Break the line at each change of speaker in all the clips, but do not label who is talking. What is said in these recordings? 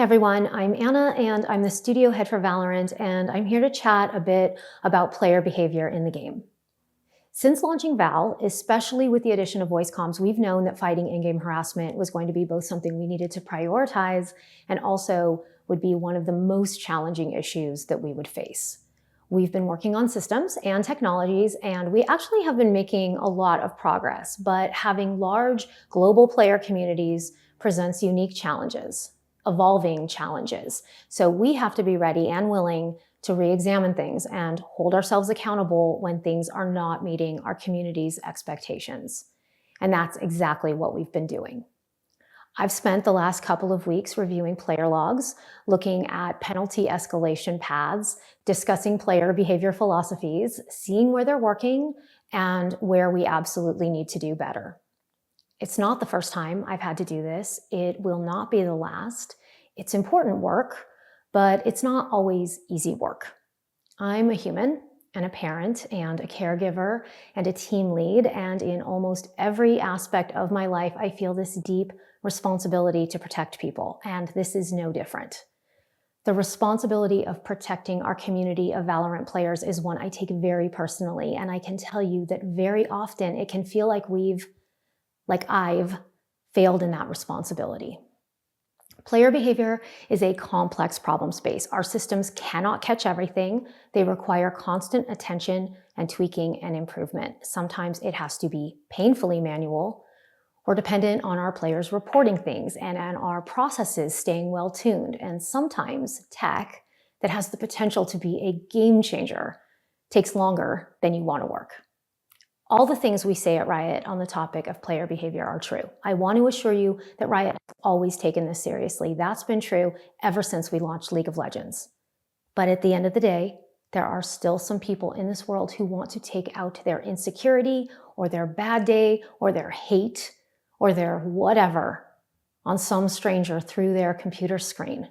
Hey everyone, I'm Anna and I'm the studio head for Valorant and I'm here to chat a bit about player behavior in the game. Since launching Val, especially with the addition of voice comms, we've known that fighting in-game harassment was going to be both something we needed to prioritize and also would be one of the most challenging issues that we would face. We've been working on systems and technologies, and we actually have been making a lot of progress, but having large global player communities presents unique challenges, evolving challenges. So we have to be ready and willing to re-examine things and hold ourselves accountable when things are not meeting our community's expectations. And that's exactly what we've been doing. I've spent the last couple of weeks reviewing player logs, looking at penalty escalation paths, discussing player behavior philosophies, seeing where they're working, and where we absolutely need to do better. It's not the first time I've had to do this. It will not be the last. It's important work, but it's not always easy work. I'm a human and a parent and a caregiver and a team lead, and in almost every aspect of my life, I feel this deep responsibility to protect people, and this is no different. The responsibility of protecting our community of Valorant players is one I take very personally, and I can tell you that very often it can feel like we've, like I've, failed in that responsibility. Player behavior is a complex problem space. Our systems cannot catch everything. They require constant attention and tweaking and improvement. Sometimes it has to be painfully manual, we're dependent on our players reporting things and on our processes staying well tuned. And sometimes tech that has the potential to be a game changer takes longer than you want to work. All the things we say at Riot on the topic of player behavior are true. I want to assure you that Riot always taken this seriously. That's been true ever since we launched League of Legends. But at the end of the day, there are still some people in this world who want to take out their insecurity or their bad day or their hate or their whatever on some stranger through their computer screen.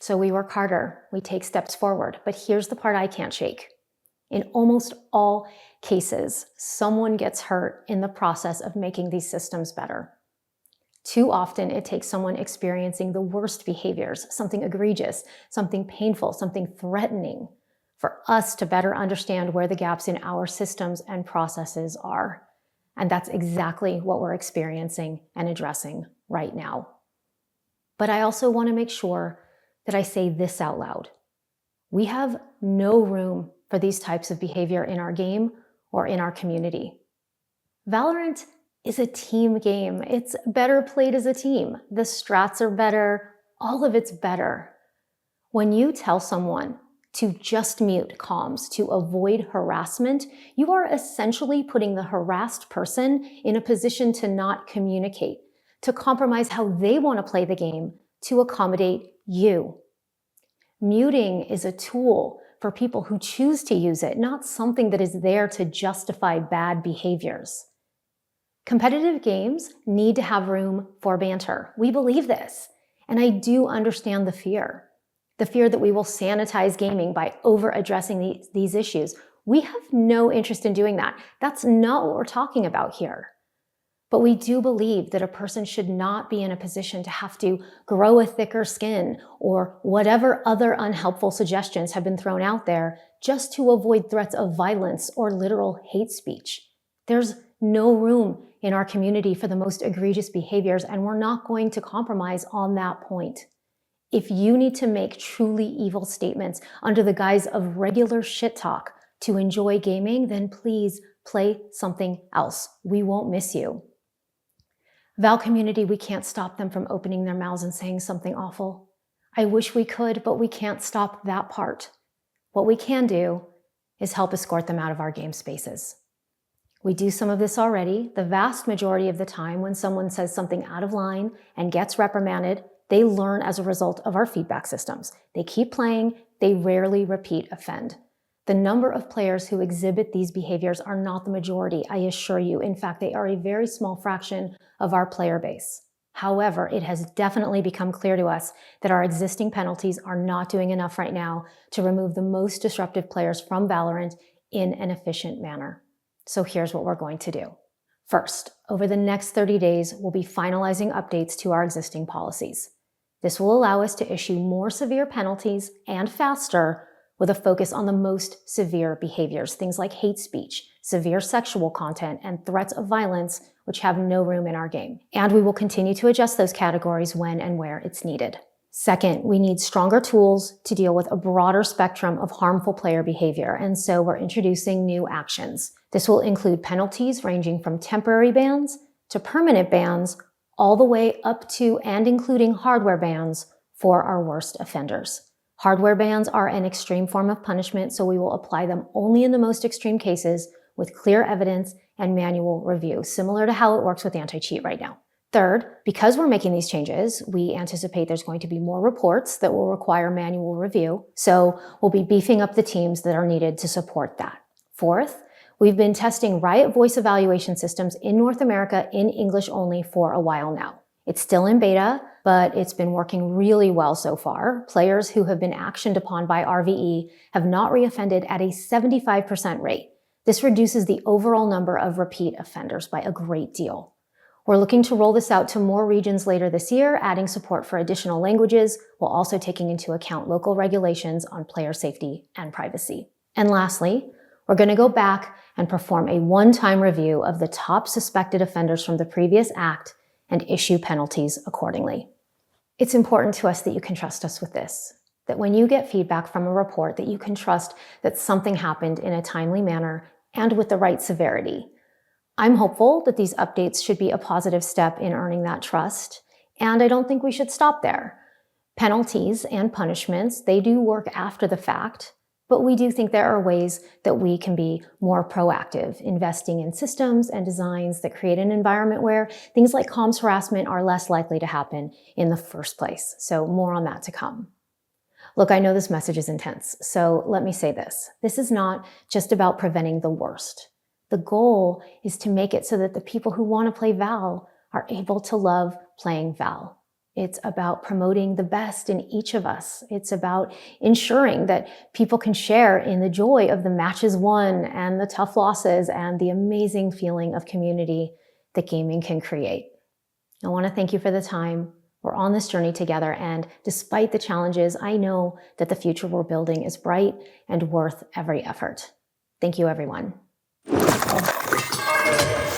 So we work harder, we take steps forward. But here's the part I can't shake. In almost all cases, someone gets hurt in the process of making these systems better. Too often, it takes someone experiencing the worst behaviors, something egregious, something painful, something threatening, for us to better understand where the gaps in our systems and processes are. And that's exactly what we're experiencing and addressing right now. But I also want to make sure that I say this out loud. We have no room for these types of behavior in our game or in our community. Valorant is a team game. It's better played as a team. The strats are better. All of it's better. When you tell someone to just mute comms to avoid harassment, you are essentially putting the harassed person in a position to not communicate, to compromise how they want to play the game to accommodate you. Muting is a tool for people who choose to use it, not something that is there to justify bad behaviors. Competitive games need to have room for banter. We believe this, and I do understand the fear the fear that we will sanitize gaming by over addressing these, these issues. We have no interest in doing that. That's not what we're talking about here. But we do believe that a person should not be in a position to have to grow a thicker skin or whatever other unhelpful suggestions have been thrown out there just to avoid threats of violence or literal hate speech. There's no room in our community for the most egregious behaviors, and we're not going to compromise on that point. If you need to make truly evil statements under the guise of regular shit talk to enjoy gaming, then please play something else. We won't miss you. Val community, we can't stop them from opening their mouths and saying something awful. I wish we could, but we can't stop that part. What we can do is help escort them out of our game spaces. We do some of this already. The vast majority of the time when someone says something out of line and gets reprimanded, they learn as a result of our feedback systems. They keep playing, they rarely repeat offend. The number of players who exhibit these behaviors are not the majority, I assure you. In fact, they are a very small fraction of our player base. However, it has definitely become clear to us that our existing penalties are not doing enough right now to remove the most disruptive players from Valorant in an efficient manner. So here's what we're going to do. First, over the next 30 days, we'll be finalizing updates to our existing policies. This will allow us to issue more severe penalties and faster with a focus on the most severe behaviors, things like hate speech, severe sexual content, and threats of violence, which have no room in our game. And we will continue to adjust those categories when and where it's needed. Second, we need stronger tools to deal with a broader spectrum of harmful player behavior, and so we're introducing new actions. This will include penalties ranging from temporary bans to permanent bans, all the way up to and including hardware bans for our worst offenders. Hardware bans are an extreme form of punishment, so we will apply them only in the most extreme cases with clear evidence and manual review, similar to how it works with anti cheat right now. Third, because we're making these changes, we anticipate there's going to be more reports that will require manual review. So we'll be beefing up the teams that are needed to support that. Fourth, we've been testing Riot voice evaluation systems in North America in English only for a while now. It's still in beta, but it's been working really well so far. Players who have been actioned upon by RVE have not reoffended at a 75% rate. This reduces the overall number of repeat offenders by a great deal. We're looking to roll this out to more regions later this year, adding support for additional languages, while also taking into account local regulations on player safety and privacy. And lastly, we're going to go back and perform a one-time review of the top suspected offenders from the previous act and issue penalties accordingly. It's important to us that you can trust us with this, that when you get feedback from a report that you can trust that something happened in a timely manner and with the right severity, I'm hopeful that these updates should be a positive step in earning that trust, and I don't think we should stop there. Penalties and punishments, they do work after the fact, but we do think there are ways that we can be more proactive, investing in systems and designs that create an environment where things like comms harassment are less likely to happen in the first place. So more on that to come. Look, I know this message is intense, so let me say this. This is not just about preventing the worst. The goal is to make it so that the people who want to play Val are able to love playing Val. It's about promoting the best in each of us. It's about ensuring that people can share in the joy of the matches won and the tough losses and the amazing feeling of community that gaming can create. I want to thank you for the time. We're on this journey together, and despite the challenges, I know that the future we're building is bright and worth every effort. Thank you, everyone. Thank you.